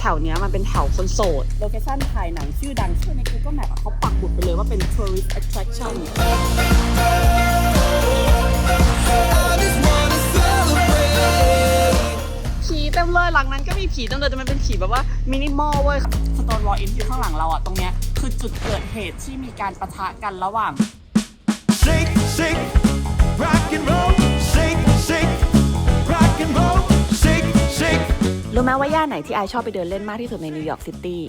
แถวเนี้ยมันเป็นแถวคนโสด โลเคชั่นถ่ายหนังชื่อดังชื่อใน Google Map อะเขาปักหมุดไปเลยว่าเป็น tourist attraction I just wanna celebrate. ผีเต็มเลยหลังนั้นก็มีผีเต็มเลยแต่มันเป็นผีแบบว่ามินิมอลเว้ยสโตนวอลอินที่ข้างหลังเราอะตรงเนี้ยคือจุดเกิดเหตุที่มีการปะทะกันระหว่าง Shake, shake, rock and roll. รู้ไหมว่าย่านไหนที่ไอชอบไปเดินเล่นมากที่สุดในนิวยอร์กซิตี้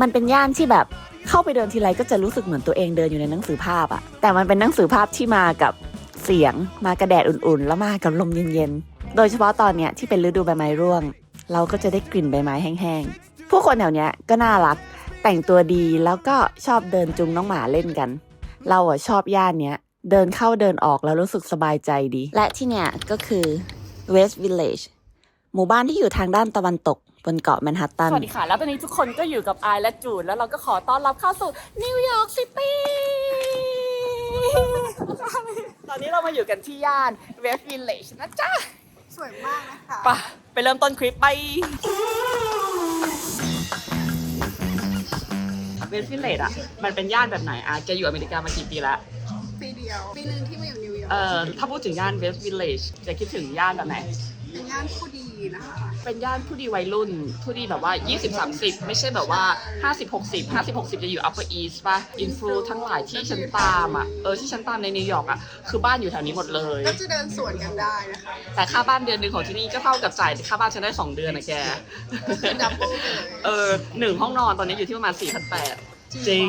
มันเป็นย่านที่แบบเข้าไปเดินทีไรก็จะรู้สึกเหมือนตัวเองเดินอยู่ในหนังสือภาพอะแต่มันเป็นหนังสือภาพที่มากับเสียง มากระแดดอุ่นๆ แล้วมากับลมเย็นๆ โดยเฉพาะตอนเนี้ยที่เป็นฤดูใบไม้ร่วง เราก็จะได้กลิ่นใบไม้แห้งๆ ผู้คนแถวเนี้ยก็น่ารัก แต่งตัวดีแล้วก็ชอบเดินจุงน้องหมาเล่นกัน เราอะชอบย่านเนี้ยเดินเข้าเดินออกแล้วรู้สึกสบายใจดี และที่เนี้ยก็คือ West Village หมู่บ้านที่อยู่ทางด้านตะวันตกบนเกาะแมนฮัตตัน สวัสดีค่ะ แล้วตอนนี้ทุกคนก็อยู่กับไอและจูน แล้วเราก็ขอต้อนรับเข้าสู่นิวยอร์กซิตี้ ตอนนี้เรามาอยู่กันที่ย่านเวสต์วิลเลจนะจ๊ะ สวยมากนะคะไปะไปเริ่มต้นคลิปไป เวสต์วิลเลจอะมันเป็นย่านแบบไหนอะแกอยู่อเมริกามากี่ปีแล้วปีเดียวปีหนึ่งที่มาอยู่นิวยอร์กเอ่อ ถ้าพูดถึงย่านเวสต์วิลเลจจะคิดถึงย่านแบบไหน เป็นย่านผู้ดี นะคะ เป็นย่านผู้ดีวัยรุ่น ผู้ดีแบบว่า 20 30 ไม่ใช่แบบว่า 50 60 50 60 จะอยู่ Upper East ป่ะ อินฟลูทั้งหลายที่ฉันตามอะ เออที่ฉันตามในนิวยอร์กอะ คือบ้านอยู่แถวนี้หมดเลย ก็จะเดินสวนกันได้นะคะแต่ค่าบ้านเดือนหนึ่งของที่นี่ก็เท่ากับจ่ายค่าบ้านฉันได้ 2 เดือนนะแกคือดับเบิลเลยเออหนึ่งห้องนอนตอนนี้อยู่ที่ประมาณ 4,800 จริง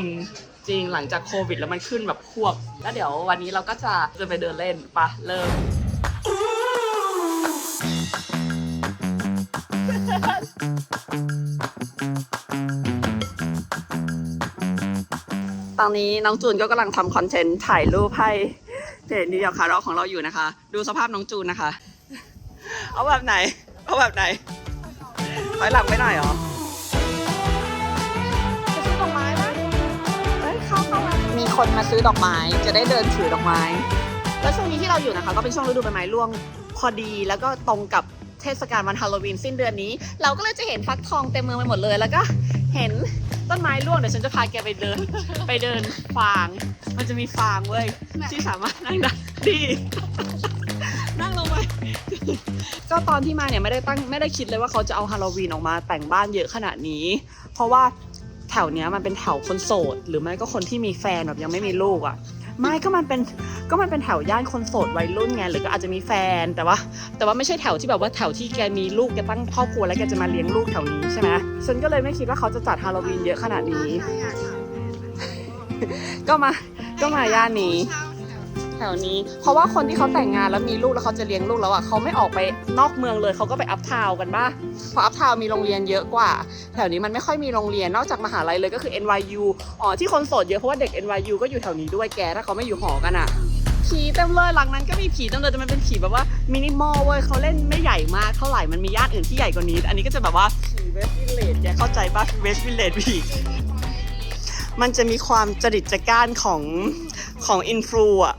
จริงหลังจากโควิดแล้วมันขึ้นแบบพวบ แล้วเดี๋ยววันนี้เราก็จะจะไปเดินเล่นปะเริ่ม อนนี้น้องจูนก็กำลังทำคอนเทนต์ถ่ายรูปให้เพจนิวยอร์กคาร์ร็อกของเราอยู่นะคะ ดูสภาพน้องจูนนะคะ เอาแบบไหน เอาแบบไหนถอยหลังไม่ได้หรอจะซื้อดอกไม้ปะเอ้ยเข้าเข้ามามีคนมาซื้อดอกไม้ จะได้เดินถือดอกไม้ แล้วช่วงนี้ที่เราอยู่นะคะ ก็เป็นช่วงฤดูใบไม้ร่วงพอดีแล้วก็ตรงกับ เทศกาลวันฮาโลวีนสิ้นเดือนนี้ เราก็เลยจะเห็นฟักทองเต็มเมืองไปหมดเลย แล้วก็เห็นต้นไม้ร่วงเดี๋ยวฉันจะพาแกไปเดิน ไปเดินฟาง มันจะมีฟางเว้ยที่สามารถนั่งได้ดีนั่งลงไปก็ตอนที่มาเนี่ยไม่ได้ตั้งไม่ได้คิดเลยว่าเขาจะเอาฮาโลวีนออกมาแต่งบ้านเยอะขนาดนี้ เพราะว่าแถวเนี้ยมันเป็นแถวคนโสด หรือไม่ก็คนที่มีแฟนแบบยังไม่มีลูกอะ ไม่ก็มันเป็นก็มันเป็นแถวย่านคนโสดวัยรุ่นไงหรือก็อาจจะมีแฟนแต่ว่า แต่ว่าไม่ใช่แถวที่แบบว่าแถวที่แกมีลูกแกตั้งครอบครัวแล้วแกจะมาเลี้ยงลูกแถวนี้ใช่ไหมฉันก็เลยไม่คิดว่าเขาจะจัดฮาโลวีนเยอะขนาดนี้ใครอยากทก็มาก็มาย่านนี้ำเช่า แถวนี้ เพราะว่าคนที่เขาแต่งงานแล้วมีลูกแล้วเขาจะเลี้ยงลูกแล้วอะเขาไม่ออกไปนอกเมืองเลยเขาก็ไปอัพทาวกันบ้าเพราะอัพทาวมีโรงเรียนเยอะกว่า แถวนี้มันไม่ค่อยมีโรงเรียนนอกจากมหาลัยเลยก็คือ NYU อ๋อที่คนโสดเยอะเพราะว่าเด็ก NYU ก็อยู่แถวนี้ด้วยแกถ้าเขาไม่อยู่หอกันอะผีเต็มเลยหลังนั้นก็มีผีเต็มเลยแต่มันเป็นผีแบบว่ามินิมอลเว้ยเขาเล่นไม่ใหญ่มากเท่าไหร่มันมีย่านอื่นที่ใหญ่กว่านี้ อันนี้ก็จะแบบว่าผีเวสต์วิลเลจแกเข้าใจป่ะเวสต์วิลเลจผีมันจะมีความจริตจักร้านของของอินฟลูอะ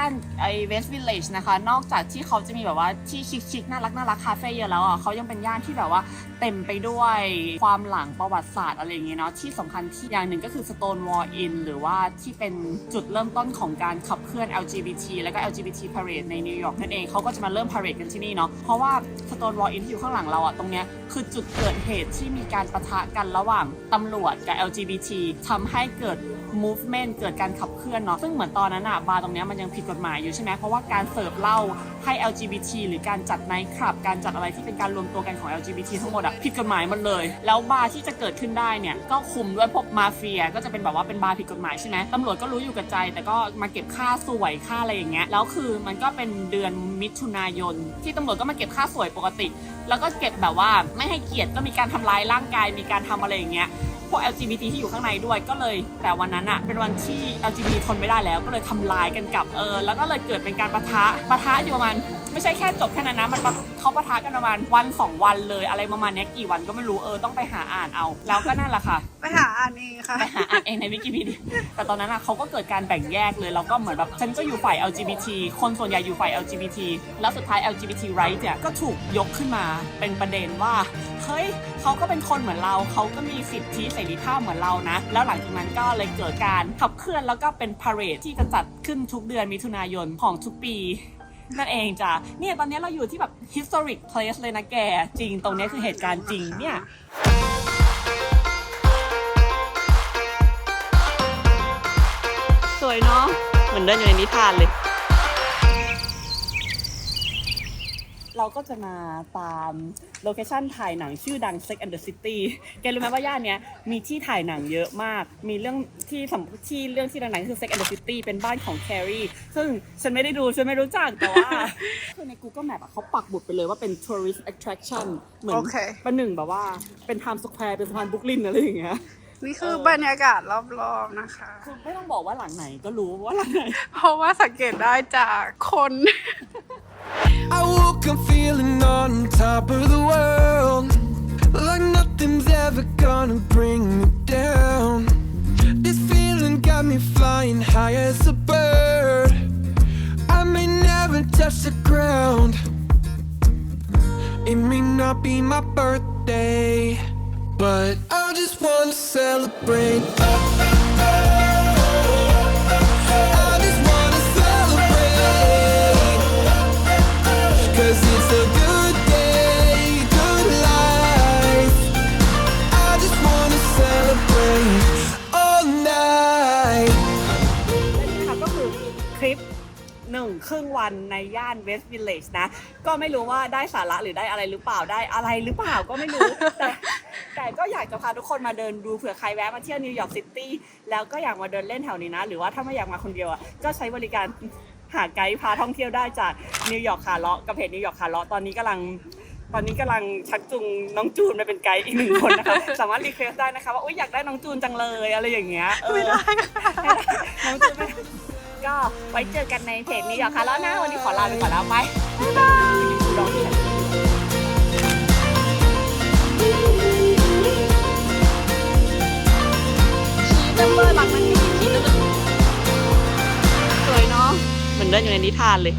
านไอเวสต์วิลเลจนะคะ นอกจากที่เขาจะมีแบบว่าที่ชิคๆน่ารักน่ารักคาเฟ่เยอะแล้วอะเขายังเป็นย่านที่แบบว่าเต็มไปด้วยความหลังประวัติศาสตร์อะไรอย่างเงี้ยเนาะที่สำคัญที่อย่างหนึ่งก็คือ Stonewall Inn หรือว่าที่เป็นจุดเริ่มต้นของการขับเคลื่อน LGBT แล้วก็ LGBT parade ในนิวยอร์กนั่นเองเขาก็จะมาเริ่ม parade กันที่นี่เนาะเพราะว่า Stonewall Inn ที่อยู่ข้างหลังเราอะตรงเนี้ยคือจุดเกิดเหตุที่มีการประทะกันระหว่างตำรวจกับ LGBT ทำให้เกิด movement เกิดการขับเคลื่อนเนาะซึ่งเหมือนตอนนั้นอะบาร์ตรงเนี้ยมันยังผิดกฎหมายอยู่ใช่ไหมเพราะว่าการเสิร์ฟเหล้าให้ LGBT หรือการจัดไนท์คลับ การจัดอะไรที่เป็นการรวมตัวกันของ LGBT ทั้งหมดอะผิดกฎหมายหมดเลย แล้วบาร์ที่จะเกิดขึ้นได้เนี่ยก็คุมด้วยพวกมาเฟีย ก็จะเป็นแบบว่าเป็นบาร์ผิดกฎหมายใช่ไหมตำรวจก็รู้อยู่กับใจ แต่ก็มาเก็บค่าสวยค่าอะไรอย่างเงี้ยแล้วคือมันก็เป็นเดือนมิถุนายน ที่ตำรวจก็มาเก็บค่าสวยปกติ แล้วก็เก็บแบบว่าไม่ให้เกียรติก็มีการทำร้ายร่างกายมีการทำอะไรอย่างเงี้ย พวก LGBT ที่อยู่ข้างในด้วยก็เลย แต่วันนั้นอะเป็นวันที่ LGBT ทนไม่ได้แล้วก็เลยทำลายกันกลับเออแล้วก็เลยเกิดเป็นการประทะประทะอยู่ประมาณไม่ใช่แค่จบแค่นั้นนะมันประเขาปะทะกันประมาณวันสองวันเลยอะไรประมาณเนี้ยกี่วันก็ไม่รู้เออต้องไปหาอ่านเอา แล้วก็นั่นแหละค่ะ ไปหาอ่านเองค่ะไปหาอ่านเองในวิกิพีเดียแต่ตอนนั้นอะเขาก็เกิดการแบ่งแยกเลยแล้วก็เหมือนแบบฉันก็อยู่ฝ่าย LGBT คนส่วนใหญ่อยู่ฝ่าย LGBT แล้วสุดท้าย LGBT right เนี่ยก็ถูกยกขึ้นมาเป็นประเด็นว่า เฮ้ยเขาก็เป็นคนเหมือนเราเขาก็มีสิทธิเสรีภาพเหมือนเรานะ แล้วหลังจากนั้นก็เลยเกิดการขับเคลื่อนแล้วก็เป็นพา r a d e ที่จะจัดขึ้นทุกเดือนมิถุนายนของทุกปีนั่นเองจ้ะเนี่ยตอนนี้เราอยู่ที่แบบ historic place เลยนะแก จริงตรงนี้คือเหตุการณ์จริงเนี่ยสวยเนาะเหมือนเดินอยู่ในนิทานเลย เราก็จะมาตาม โลเคชั่นถ่ายหนังชื่อดัง Sex and the City แกรู้ไหมว่าย่านเนี้ยมีที่ถ่ายหนังเยอะมาก มีเรื่องที่สำที่เรื่องที่ดังๆคือ Sex and the City เป็นบ้านของแครีซึ่งฉันไม่ได้ดู ฉันไม่รู้จักแต่ว่า คือใน Google Map อะเขาปักบุดไปเลยว่าเป็น tourist attraction เหมือนโอเค ประหนึ่งแบบว่าเป็น Times Square เป็นสะพานบรุกลินอะไรอย่างเงี้ย นี่คือบรรยากาศรอบๆนะคะ คือไม่ต้องบอกว่าหลังไหนก็รู้ว่าหลังไหน เพราะว่าสังเกตได้จากคน I woke up feeling on top of the world. Like nothing's ever gonna bring me down. This feeling got me flying high as a bird. I may never touch the ground. It may not be my birthday, but I just wanna celebrate. ครึ่งวันในย่านเวสต์วิลเลจนะ ก็ไม่รู้ว่าได้สาระหรือได้อะไรหรือเปล่าได้อะไรหรือเปล่าก็ไม่รู้แต่แต่ก็อยากจะพาทุกคนมาเดินดูเผื่อใครแวะมาเที่ยวนิวยอร์กซิตี้แล้วก็อยากมาเดินเล่นแถวนี้นะ หรือว่าถ้าไม่อยากมาคนเดียวอะก็ใช้บริการหาไกด์พาท่องเที่ยวได้จากนิวยอร์กคาร์เลาะกับเพจนิวยอร์กคาร์เลาะตอนนี้กำลังตอนนี้กำลัลังชักจูงน้องจูนมาเป็นไกด์อีกหนึ่งคนนะคะ สามารถรีเควสได้นะคะว่าอุ๊ยอยากได้น้องจูนจังเลยอะไรอย่างเงี้ยเออไม่ได้น้องจูนไม่ได้ ก็ไว้เจอกันในเพจนี้อย่าค่ะ แล้วนะวันนี้ขอลาไปก่อนแล้วไปบ๊ายบายชีเมมเบอร์รักนักที่ชีสวยเนาะเหมือนเดินอยู่ในนิทานเลย